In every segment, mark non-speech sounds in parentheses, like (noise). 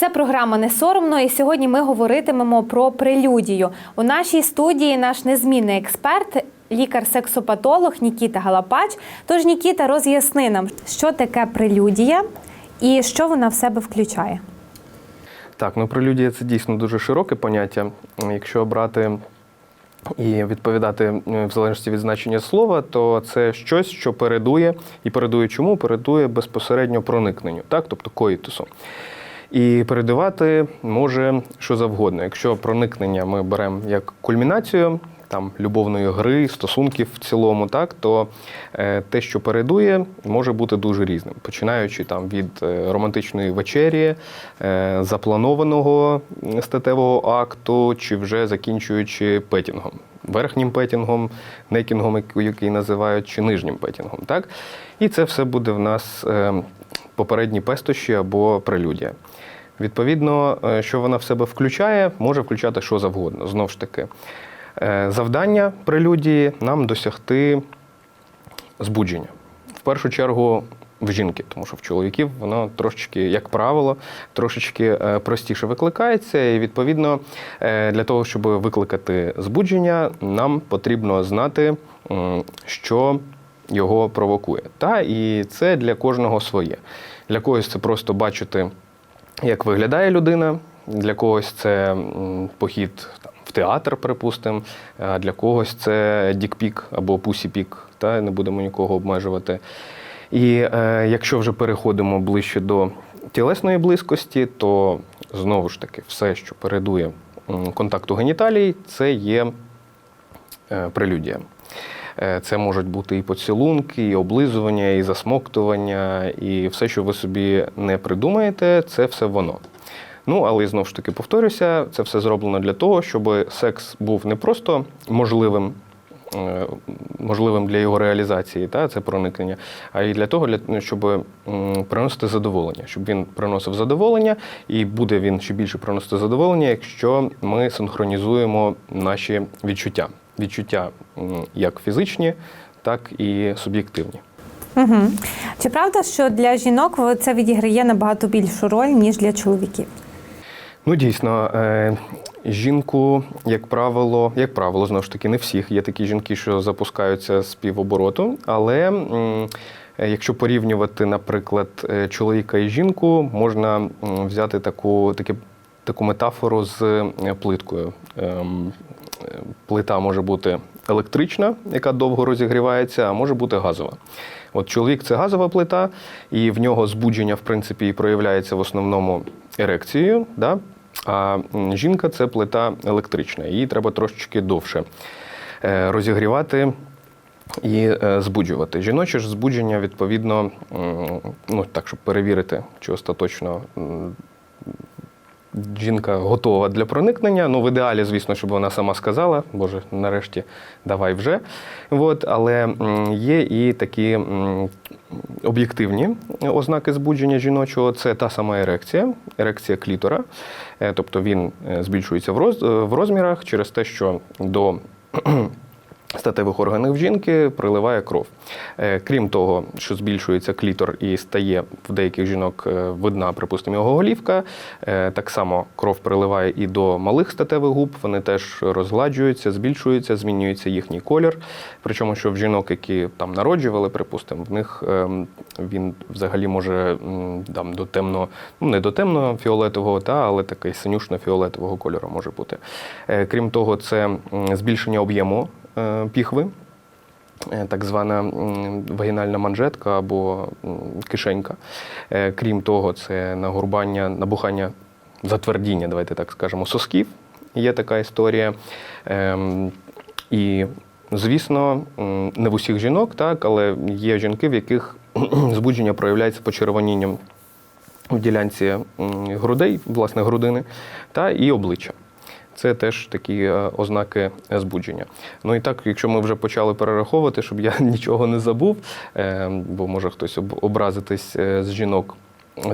Це програма не соромно, і сьогодні ми говоритимемо про прелюдію. У нашій студії наш незмінний експерт, лікар-сексопатолог Нікіта Галапач. Тож Нікіта роз'ясни нам, що таке прелюдія і що вона в себе включає. Так, ну прелюдія це дійсно дуже широке поняття. Якщо брати і відповідати е, в залежності від значення слова, то це щось, що передує, і передує чому? Передує безпосередньо проникненню, так, тобто коїтусу. І передавати може що завгодно. Якщо проникнення ми беремо як кульмінацію там любовної гри, стосунків в цілому, так то е, те, що передує, може бути дуже різним, починаючи там від е, романтичної вечері, е, запланованого статевого акту, чи вже закінчуючи петінгом. Верхнім петінгом, некінгом, який називають, чи нижнім петінгом. Так? І це все буде в нас е, попередні пестощі або прелюдія. Відповідно, е, що вона в себе включає, може включати що завгодно. Знову ж таки, Е, завдання прелюдії нам досягти збудження. В першу чергу в жінки, тому що в чоловіків воно трошечки, як правило, трошечки е, простіше викликається. І відповідно для того, щоб викликати збудження, нам потрібно знати, що його провокує. Та і це для кожного своє. Для когось це просто бачити, як виглядає людина. Для когось це похід там, в театр, припустимо, для когось це дікпік або пусіпік, та не будемо нікого обмежувати. І е, якщо вже переходимо ближче до тілесної близькості, то знову ж таки все, що передує контакту геніталій, це є е, прелюдія. Е, Це можуть бути і поцілунки, і облизування, і засмоктування, і все, що ви собі не придумаєте, це все воно. Ну, але знову ж таки повторюся, це все зроблено для того, щоб секс був не просто можливим, е, можливим для його реалізації, та, це проникнення, а й для того, для- щоб приносити задоволення, щоб він приносив задоволення, і буде він ще більше приносити задоволення, якщо ми синхронізуємо наші відчуття. Відчуття як фізичні, так і суб'єктивні. Угу. Чи правда, що для жінок це відіграє набагато більшу роль, ніж для чоловіків? Ну, дійсно, е, жінку, як правило, як правило, знову ж таки, не всіх. Є такі жінки, що запускаються з півобороту. Але е, якщо порівнювати, наприклад, е, чоловіка і жінку, можна взяти таку, таке, таку метафору з плиткою. Плита може бути електрична, яка довго розігрівається, а може бути газова. От чоловік це газова плита, і в нього збудження, в принципі, і проявляється в основному ерекцією. Да? А жінка це плита електрична. Її треба трошечки довше е, розігрівати і е, збуджувати. Жіноче ж збудження, відповідно, ну так, щоб перевірити, чи остаточно. Жінка готова для проникнення. Ну, в ідеалі, звісно, щоб вона сама сказала, Боже, нарешті давай вже. От, але є і такі об'єктивні ознаки збудження жіночого. Це та сама ерекція, ерекція клітора. Е, Тобто він е, збільшується е, в розмірах через те, що до статевих органів жінки приливає кров. Е, Крім того, що збільшується клітор і стає в деяких жінок е, видна, припустимо, його голівка. е, Так само кров приливає і до малих статевих губ. Вони теж розгладжуються, збільшуються, змінюється їхній колір. Причому, що в жінок, які там народжували, припустимо, в них ем, він взагалі може там до темно, ну не до темно фіолетового, та але такий синюшно-фіолетового кольору може бути. Крім того, це збільшення об'єму піхви, е, так звана вагінальна манжетка або кишенька. Е, Крім того, це нагорбання, набухання, затвердіння, давайте так скажемо, сосків. Є така історія. Ем, І, звісно, не в усіх жінок, так, але є жінки, в яких (clears throat) збудження проявляється почервонінням в ділянці грудей, власне, грудини, та і обличчя. Це теж такі е, ознаки збудження. Ну і так, якщо ми вже почали перераховувати, щоб я (laughs) нічого не забув, е, бо може хтось образитись е, з жінок.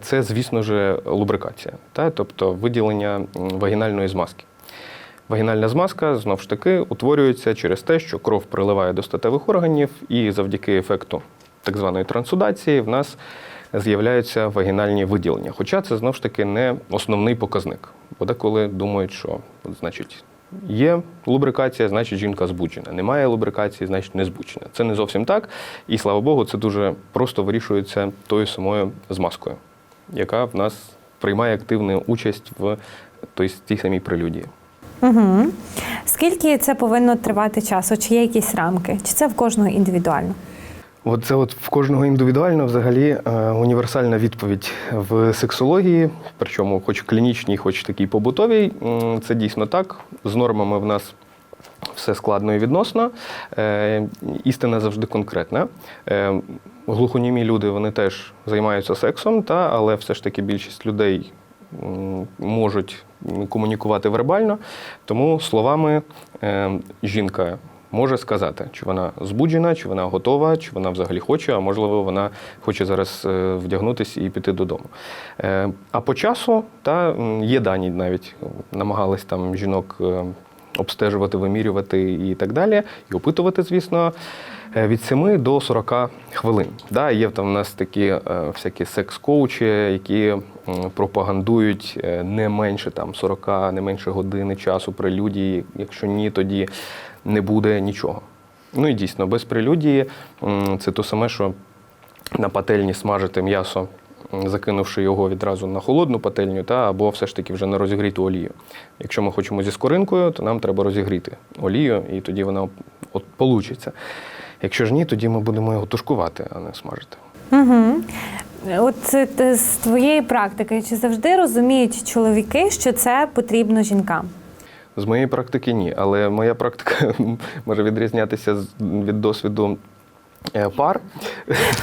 Це, звісно ж, лубрикація, та? тобто виділення вагінальної змазки. Вагінальна змазка знову ж таки утворюється через те, що кров приливає до статевих органів, і завдяки ефекту так званої трансудації в нас з'являються вагінальні виділення. Хоча це знову ж таки не основний показник. Бо деколи думають, що от, значить. Є лубрикація, значить жінка збуджена. Немає лубрикації, значить не збуджена. Це не зовсім так. І слава Богу, це дуже просто вирішується тою самою змазкою, яка в нас приймає активну участь в той, тій самій прелюдії. Угу. Скільки це повинно тривати часу? Чи є якісь рамки? Чи це в кожного індивідуально? От це от в кожного індивідуально взагалі е, універсальна відповідь в сексології, причому хоч клінічній, хоч такій побутовій. Це дійсно так. З нормами в нас все складно і відносно. Е, Істина завжди конкретна. Е, Глухонімі люди вони теж займаються сексом, та, але все ж таки більшість людей можуть комунікувати вербально, тому словами жінка може сказати, чи вона збуджена, чи вона готова, чи вона взагалі хоче, а можливо, вона хоче зараз е, вдягнутися і піти додому. Е, А по часу та є дані навіть намагались там жінок. Обстежувати, вимірювати і так далі, і опитувати, звісно, е, від 7 до 40 хвилин. Да, є там у нас такі е, всякі секс-коучі, які пропагандують е, не менше там 40, не менше години часу прелюдії. Якщо ні, тоді не буде нічого. Ну і дійсно, без прелюдії це то саме, що на пательні смажити м'ясо, закинувши його відразу на холодну пательню, та або все ж таки вже на розігріту олію. Якщо ми хочемо зі скоринкою, то нам треба розігріти олію, і тоді вона от получиться. Якщо ж ні, тоді ми будемо його тушкувати, а не смажити. Угу. От з твоєї практики, чи завжди розуміють чоловіки, що це потрібно жінкам? З моєї практики ні, але моя практика (laughs) може відрізнятися від досвіду пар.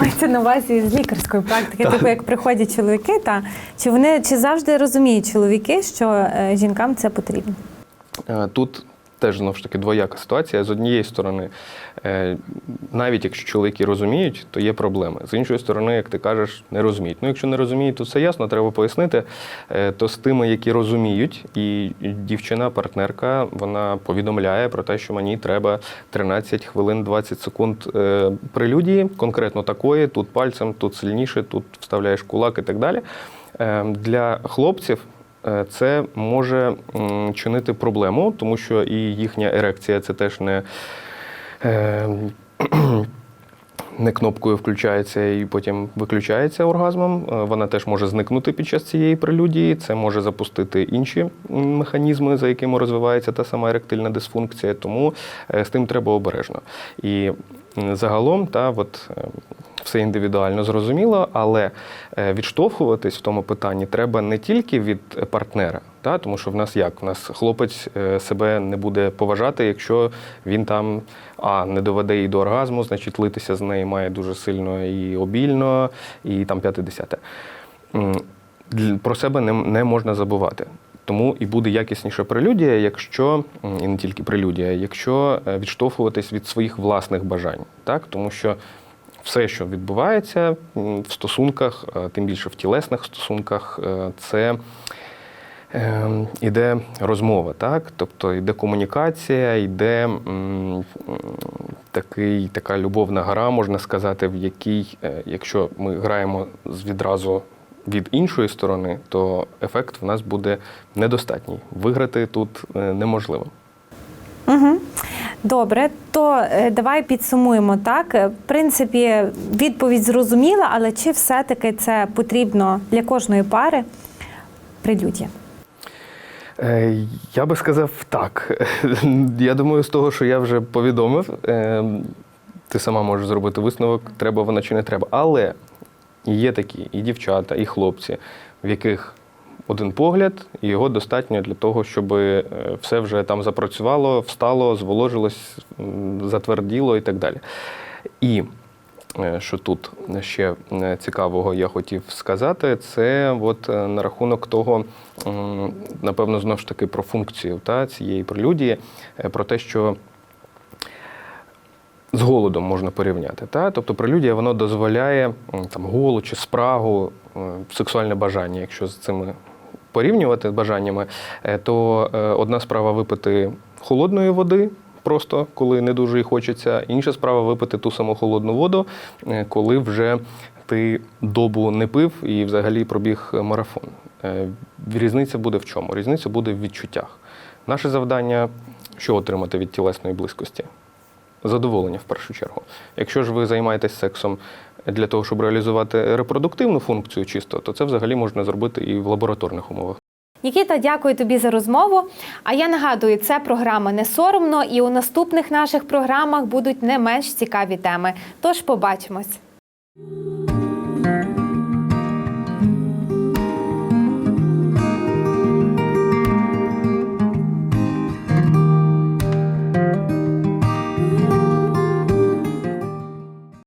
Мається на увазі з лікарської практики, типу як приходять чоловіки, та чи вони чи завжди розуміють чоловіки, що е, жінкам це потрібно? Е, Тут теж знову ж таки двояка ситуація. З однієї сторони, е, навіть якщо чоловіки розуміють, то є проблеми. З іншої сторони, як ти кажеш, не розуміють. Ну, якщо не розуміють, то все ясно, треба пояснити. Е, То з тими, які розуміють, і дівчина, партнерка, вона повідомляє про те, що мені треба 13 хвилин 20 секунд е, прелюдії, конкретно такої, тут пальцем, тут сильніше, тут вставляєш кулак і так далі. Для хлопців це може чинити проблему, тому що і їхня ерекція це теж не. е, (clears throat) Не кнопкою включається і потім виключається оргазмом. Е, Вона теж може зникнути під час цієї прелюдії. Це може запустити інші механізми, за якими розвивається та сама еректильна дисфункція. Тому е, з тим треба обережно. І загалом, та от е, все індивідуально зрозуміло, але е, відштовхуватись в тому питанні треба не тільки від партнера, та, тому що в нас як? В нас хлопець е, себе не буде поважати, якщо він там а не доведе її до оргазму, значить литися з неї має дуже сильно і обільно, і там п'яте-десяте. Про себе не, не можна забувати. Тому і буде якісніша прелюдія, якщо і не тільки прелюдія, якщо е, відштовхуватись від своїх власних бажань, так тому що все, що відбувається в стосунках, е, тим більше в тілесних стосунках, е, це е, іде розмова, так? Тобто йде комунікація, йде такий, така любовна гра, можна сказати, в якій, е, якщо ми граємо відразу від іншої сторони, то ефект в нас буде недостатній. Виграти тут неможливо. Угу. Добре, то е, давай підсумуємо так. Е, В принципі, відповідь зрозуміла, але чи все-таки це потрібно для кожної пари прелюдія? Е, Я би сказав так. (laughs) Я думаю, з того, що я вже повідомив, ти сама можеш зробити висновок, треба вона чи не треба. Але є такі і дівчата, і хлопці, в яких один погляд, і його достатньо для того, щоб е, все вже там запрацювало, встало, зволожилось, затверділо і так далі. І е, що тут ще е, цікавого я хотів сказати, це от на рахунок того, напевно, знову ж таки про функцію та, цієї прелюдії, про те, що з голодом можна порівняти. Та? Тобто прелюдія воно дозволяє там, голод чи спрагу, сексуальне бажання, якщо з цими порівнювати бажаннями, е, то е, одна справа випити холодної води. Просто коли не дуже і хочеться. Інша справа випити ту саму холодну воду, е, коли вже ти добу не пив і взагалі пробіг марафон. Різниця буде в чому? Різниця буде в відчуттях. Наше завдання що отримати від тілесної близькості? Задоволення в першу чергу. Якщо ж ви займаєтесь сексом для того, щоб реалізувати репродуктивну функцію чисто, то це взагалі можна зробити і в лабораторних умовах. Нікіта, дякую тобі за розмову. А я нагадую, це програма не соромно, і у наступних наших програмах будуть не менш цікаві теми. Тож побачимось.